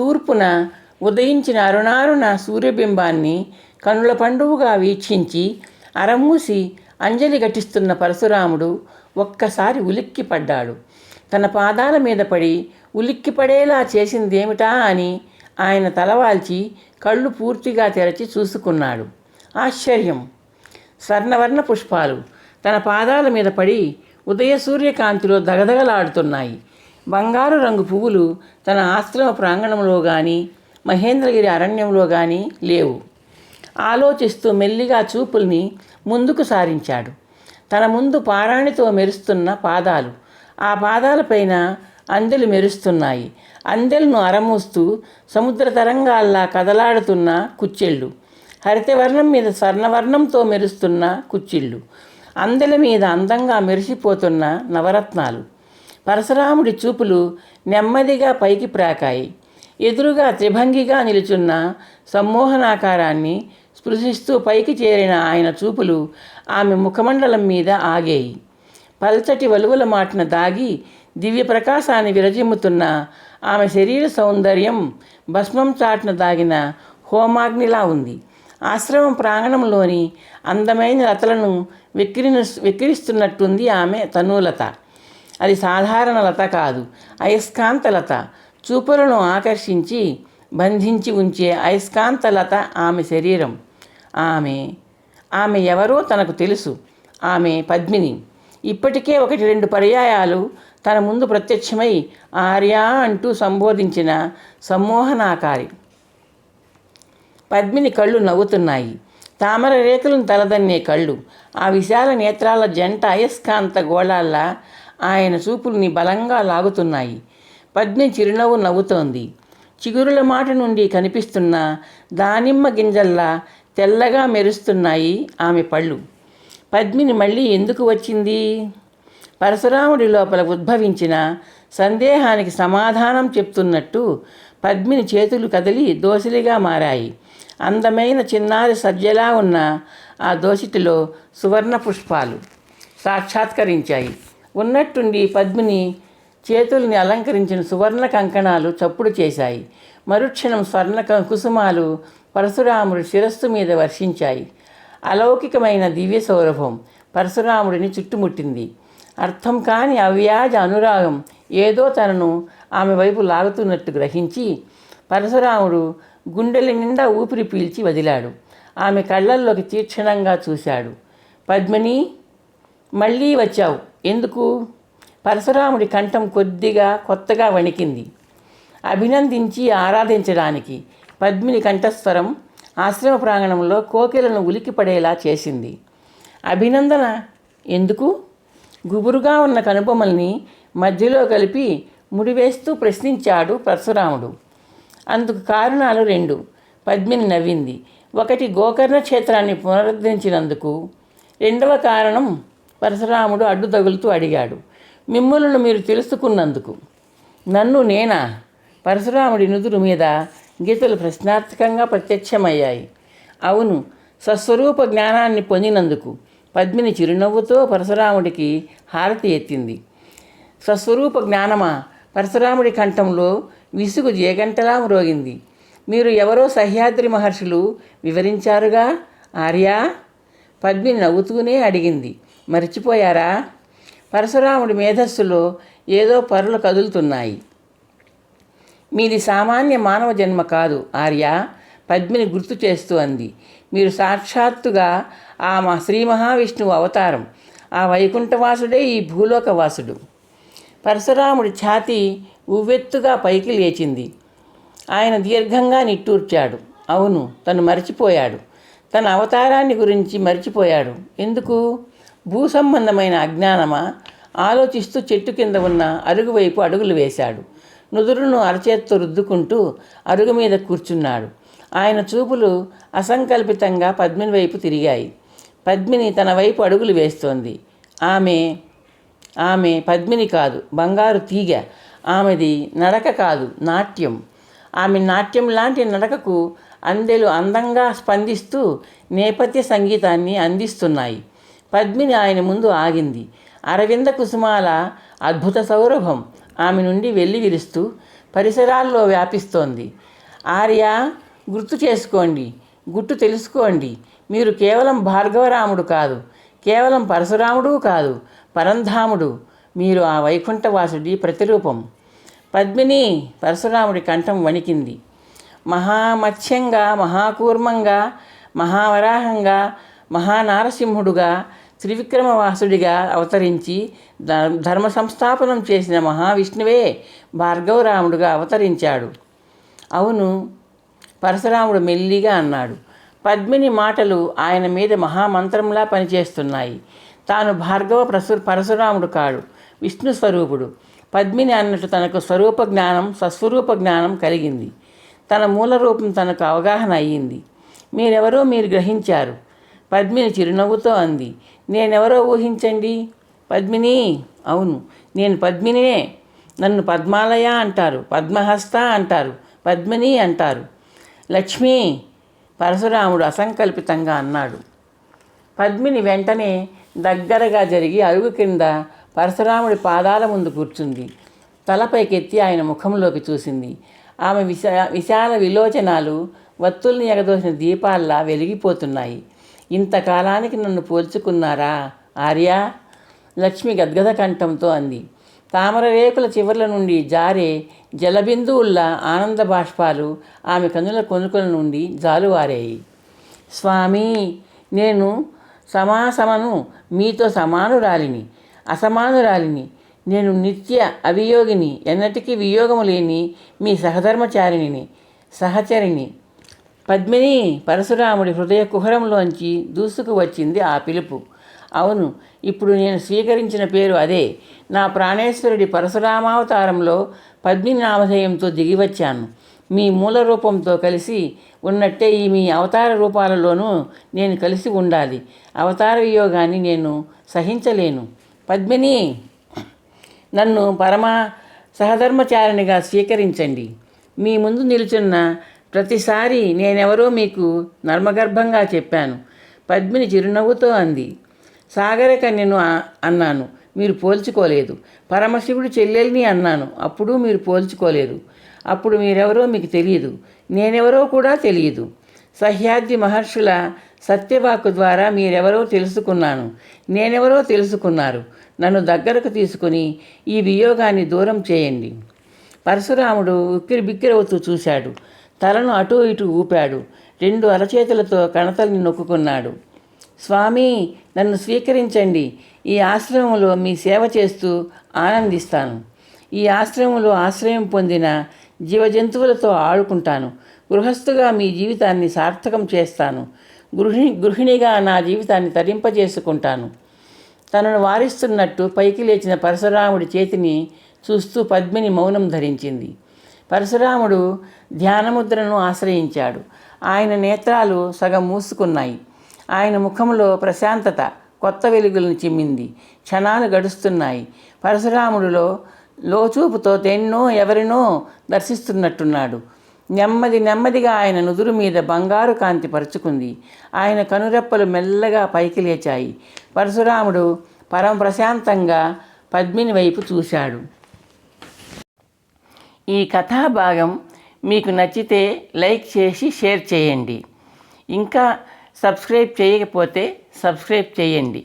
తూర్పున ఉదయించిన అరుణారుణ సూర్యబింబాన్ని కనుల పండువుగా వీక్షించి అరమూసి అంజలి ఘటిస్తున్న పరశురాముడు ఒక్కసారి ఉలిక్కిపడ్డాడు. తన పాదాల మీద పడి ఉలిక్కిపడేలా చేసిందేమిటా అని ఆయన తలవాల్చి కళ్ళు పూర్తిగా తెరచి చూసుకున్నాడు. ఆశ్చర్యం! స్వర్ణవర్ణ పుష్పాలు తన పాదాల మీద పడి ఉదయ సూర్యకాంతిలో దగదగలాడుతున్నాయి. బంగారు రంగు పువ్వులు తన ఆశ్రమ ప్రాంగణంలో కానీ మహేంద్రగిరి అరణ్యంలో కానీ లేవు. ఆలోచిస్తూ మెల్లిగా చూపుల్ని ముందుకు సారించాడు. తన ముందు పారాణితో మెరుస్తున్న పాదాలు. ఆ పాదాలపైన అందెలు మెరుస్తున్నాయి. అందెలను అరమూస్తూ సముద్ర తరంగాల్లా కదలాడుతున్న కుచ్చెళ్ళు. హరితవర్ణం మీద స్వర్ణవర్ణంతో మెరుస్తున్న కుచ్చిళ్ళు. అందెల మీద అందంగా మెరిసిపోతున్న నవరత్నాలు. పరశురాముడి చూపులు నెమ్మదిగా పైకి ప్రాకాయి. ఎదురుగా త్రిభంగిగా నిలుచున్న సమ్మోహనాకారాన్ని స్పృశిస్తూ పైకి చేరిన ఆయన చూపులు ఆమె ముఖమండలం మీద ఆగేయి. పల్చటి వలువల మాటన దాగి దివ్య ప్రకాశాన్ని విరజిమ్ముతున్న ఆమె శరీర సౌందర్యం భస్మం చాటున దాగిన హోమాగ్నిలా ఉంది. ఆశ్రమం ప్రాంగణంలోని అందమైన లతలను వెక్కిరిన విక్రిస్తున్నట్టుంది ఆమె తనూలత. అది సాధారణ లత కాదు. అయస్కాంత లత చూపులను ఆకర్షించి బంధించి ఉంచే అయస్కాంత లత ఆమె శరీరం. ఆమె ఆమె ఎవరో తనకు తెలుసు. ఆమె పద్మిని. ఇప్పటికే ఒకటి రెండు పర్యాయాలు తన ముందు ప్రత్యక్షమై ఆర్యా అంటూ సంబోధించిన సమ్మోహనాకారి. పద్మిని కళ్ళు నవ్వుతున్నాయి. తామర రేకులను తలదన్నే కళ్ళు. ఆ విశాల నేత్రాల జంట అయస్కాంత గోళాల్లా ఆయన చూపుల్ని బలంగా లాగుతున్నాయి. పద్మి చిరునవ్వు నవ్వుతోంది. చిగురుల మాట నుండి కనిపిస్తున్న దానిమ్మ గింజల్లా తెల్లగా మెరుస్తున్నాయి ఆమె పళ్ళు. పద్మిని మళ్ళీ ఎందుకు వచ్చింది? పరశురాముడి లోపల ఉద్భవించిన సందేహానికి సమాధానం చెప్తున్నట్టు పద్మిని చేతులు కదిలి దోసిలిగా మారాయి. అందమైన చిన్నారి సజ్జలా ఉన్న ఆ దోసిటిలో సువర్ణ పుష్పాలు సాక్షాత్కరించాయి. ఉన్నట్టుండి పద్మిని చేతుల్ని అలంకరించిన సువర్ణ కంకణాలు చప్పుడు చేశాయి. మరుక్షణం స్వర్ణ క- కుసుమాలు పరశురాముడి శిరస్సు మీద వర్షించాయి. అలౌకికమైన దివ్య సౌరభం పరశురాముడిని చుట్టుముట్టింది. అర్థం కాని అవ్యాజ అనురాగం ఏదో తనను ఆమె వైపు లాగుతున్నట్టు గ్రహించి పరశురాముడు గుండెల నిండా ఊపిరి పీల్చి వదిలాడు. ఆమె కళ్ళల్లోకి తీక్షణంగా చూశాడు. పద్మిని మళ్ళీ వచ్చావు. ఎందుకు? పరశురాముడి కంఠం కొద్దిగా కొత్తగా వణికింది. అభినందించి ఆరాధించడానికి పద్మిని కంఠస్వరం ఆశ్రమ ప్రాంగణంలో కోకిలను ఉలికిపడేలా చేసింది. అభినందన ఎందుకు? గుబురుగా ఉన్న కనుబొమ్మల్ని మధ్యలో కలిపి ముడివేస్తూ ప్రశ్నించాడు పరశురాముడు. అందుకు కారణాలు రెండు. పద్మిని నవ్వింది. ఒకటి గోకర్ణ క్షేత్రాన్ని పునరుద్ధరించినందుకు. రెండవ కారణం పరశురాముడు అడ్డు తగులుతూ అడిగాడు మిమ్ములను మీరు తెలుసుకున్నందుకు నన్ను నేనా పరశురాముడి నుదురు మీద గీతలు ప్రశ్నార్థకంగా ప్రత్యక్షమయ్యాయి. అవును సస్వరూప జ్ఞానాన్ని పొందినందుకు పద్మిని చిరునవ్వుతో పరశురాముడికి హారతి ఎత్తింది. స్వస్వరూప జ్ఞానమా పరశురాముడి కంఠంలో విసుగు జేగంటలా మ్రోగింది. మీరు ఎవరో సహ్యాద్రి మహర్షులు వివరించారుగా ఆర్యా పద్మిని నవ్వుతూనే అడిగింది. మర్చిపోయారా? పరశురాముడి మేధస్సులో ఏదో పరులు కదులుతున్నాయి. మీది సామాన్య మానవ జన్మ కాదు ఆర్య. పద్మిని గుర్తు చేస్తూ అంది. మీరు సాక్షాత్తుగా ఆ మా శ్రీ మహావిష్ణువు అవతారం ఆ వైకుంఠవాసుడే ఈ భూలోకవాసుడు. పరశురాముడి ఛాతీ ఉవ్వెత్తుగా పైకి లేచింది. ఆయన దీర్ఘంగా నిట్టూర్చాడు. అవును తను మర్చిపోయాడు. తన అవతారాన్ని గురించి మర్చిపోయాడు. ఎందుకు? భూ సంబంధమైన అజ్ఞానమా? ఆలోచిస్తూ చెట్టు కింద ఉన్న అరుగు వైపు అడుగులు వేశాడు. నుదురును అరచేత్తో రుద్దుకుంటూ అరుగు మీద కూర్చున్నాడు. ఆయన చూపులు అసంకల్పితంగా పద్మిని వైపు తిరిగాయి. పద్మిని తన వైపు అడుగులు వేస్తోంది. ఆమె ఆమె పద్మిని కాదు బంగారు తీగ. ఆమెది నడక కాదు నాట్యం. ఆమె నాట్యం లాంటి నడకకు అందెలు అందంగా స్పందిస్తూ నేపథ్య సంగీతాన్ని అందిస్తున్నాయి. పద్మిని ఆయన ముందు ఆగింది. అరవింద కుసుమాల అద్భుత సౌరభం ఆమె నుండి వెళ్ళి విరుస్తూ పరిసరాల్లో వ్యాపిస్తోంది. ఆర్య గుర్తు చేసుకోండి. గుట్టు తెలుసుకోండి. మీరు కేవలం భార్గవరాముడు కాదు కేవలం పరశురాముడు కాదు పరంధాముడు. మీరు ఆ వైకుంఠవాసుడి ప్రతిరూపం. పద్మిని పరశురాముడి కంఠం వణికింది. మహామత్స్యంగా మహాకూర్మంగా మహావరాహంగా మహానారసింహుడుగా త్రివిక్రమవాసుడిగా అవతరించి ధర్మ సంస్థాపనం చేసిన మహావిష్ణువే భార్గవరాముడుగా అవతరించాడు. అవును పరశురాముడు మెల్లిగా అన్నాడు పద్మిని మాటలు ఆయన మీద మహామంత్రంలా పనిచేస్తున్నాయి. తాను భార్గవ ప్రసు పరశురాముడు కాడు విష్ణు స్వరూపుడు. పద్మిని అన్నట్టు తనకు స్వరూప జ్ఞానం సస్వరూప జ్ఞానం కలిగింది. తన మూల రూపం తనకు అవగాహన అయ్యింది. మీరెవరో మీరు గ్రహించారు. పద్మిని చిరునవ్వుతో అంది. నేనెవరో ఊహించండి? పద్మిని? అవును నేను పద్మినినే నన్ను పద్మాలయ అంటారు పద్మహస్త అంటారు పద్మిని అంటారు. లక్ష్మి పరశురాముడు అసంకల్పితంగా అన్నాడు. పద్మిని వెంటనే దగ్గరగా జరిగి అరుగు కింద పరశురాముడి పాదాల ముందు కూర్చుంది. తలపైకెత్తి ఆయన ముఖంలోకి చూసింది. ఆమె విశా విశాల విలోచనాలు వత్తుల్ని ఎగదోసిన దీపాల్లా వెలిగిపోతున్నాయి. ఇంతకాలానికి నన్ను పోల్చుకున్నారా? ఆర్య? లక్ష్మి గద్గద కంఠంతో అంది. తామర రేకుల చివర్ల నుండి జారే జలబిందువుల్లా ఆనంద బాష్పాలు ఆమె కనుల కొనుకల నుండి జాలువారాయి. స్వామి నేను సమాసమను మీతో సమానురాలిని అసమానురాలిని. నేను నిత్య అవియోగిని ఎన్నటికీ వియోగము లేని మీ సహధర్మచారిణిని సహచరిని పద్మిని పరశురాముడి హృదయ కుహరంలోంచి దూసుకు వచ్చింది ఆ పిలుపు. అవును ఇప్పుడు నేను స్వీకరించిన పేరు అదే. నా ప్రాణేశ్వరుడి పరశురామావతారంలో పద్మిని నామధేయంతో దిగివచ్చాను మీ మూల రూపంతో కలిసి ఉన్నట్టే ఈ మీ అవతార రూపాలలోనూ నేను కలిసి ఉండాలి. అవతార వియోగాన్ని నేను సహించలేను. పద్మిని నన్ను పరమ సహధర్మచారిణిగా స్వీకరించండి. మీ ముందు నిలుచున్న ప్రతిసారి నేనెవరో మీకు నర్మగర్భంగా చెప్పాను. పద్మిని చిరునవ్వుతో అంది. సాగర కన్యను అన్నాను. మీరు పోల్చుకోలేదు. పరమశివుడు చెల్లెల్ని అన్నాను. అప్పుడు మీరు పోల్చుకోలేదు. అప్పుడు మీరెవరో మీకు తెలియదు నేనెవరో కూడా తెలియదు సహ్యాద్రి మహర్షుల సత్యవాక్కు ద్వారా మీరెవరో తెలుసుకున్నాను. నేనెవరో తెలుసుకున్నారు. నన్ను దగ్గరకు తీసుకుని ఈ వియోగాన్ని దూరం చేయండి. పరశురాముడు ఉక్కిరి బిక్కిరవుతూ చూశాడు. తలను అటూ ఇటూ ఊపాడు. రెండు అరచేతులతో కణతల్ని నొక్కుకున్నాడు. స్వామి నన్ను స్వీకరించండి. ఈ ఆశ్రమంలో మీ సేవ చేస్తూ ఆనందిస్తాను. ఈ ఆశ్రమంలో ఆశ్రయం పొందిన జీవజంతువులతో ఆడుకుంటాను. గృహస్థుగా మీ జీవితాన్ని సార్థకం చేస్తాను. గృహిణి గృహిణిగా నా జీవితాన్ని తరింపజేసుకుంటాను. తనను వారిస్తున్నట్టు పైకి లేచిన పరశురాముడి చేతిని చూస్తూ పద్మిని మౌనం ధరించింది. పరశురాముడు ధ్యానముద్రను ఆశ్రయించాడు. ఆయన నేత్రాలు సగం మూసుకున్నాయి. ఆయన ముఖంలో ప్రశాంతత కొత్త వెలుగులను చిమ్మింది. క్షణాలు గడుస్తున్నాయి. పరశురాముడిలో లోచూపుతో తెన్నో ఎవరినో దర్శిస్తున్నట్టున్నాడు. నెమ్మది నెమ్మదిగా ఆయన నుదురు మీద బంగారు కాంతి పరుచుకుంది. ఆయన కనురెప్పలు మెల్లగా పైకి లేచాయి. పరశురాముడు పరం ప్రశాంతంగా పద్మిని వైపు చూశాడు. ఈ కథా భాగం మీకు నచ్చితే లైక్ చేసి షేర్ చేయండి. ఇంకా సబ్స్క్రైబ్ చేయకపోతే సబ్స్క్రైబ్ చేయండి.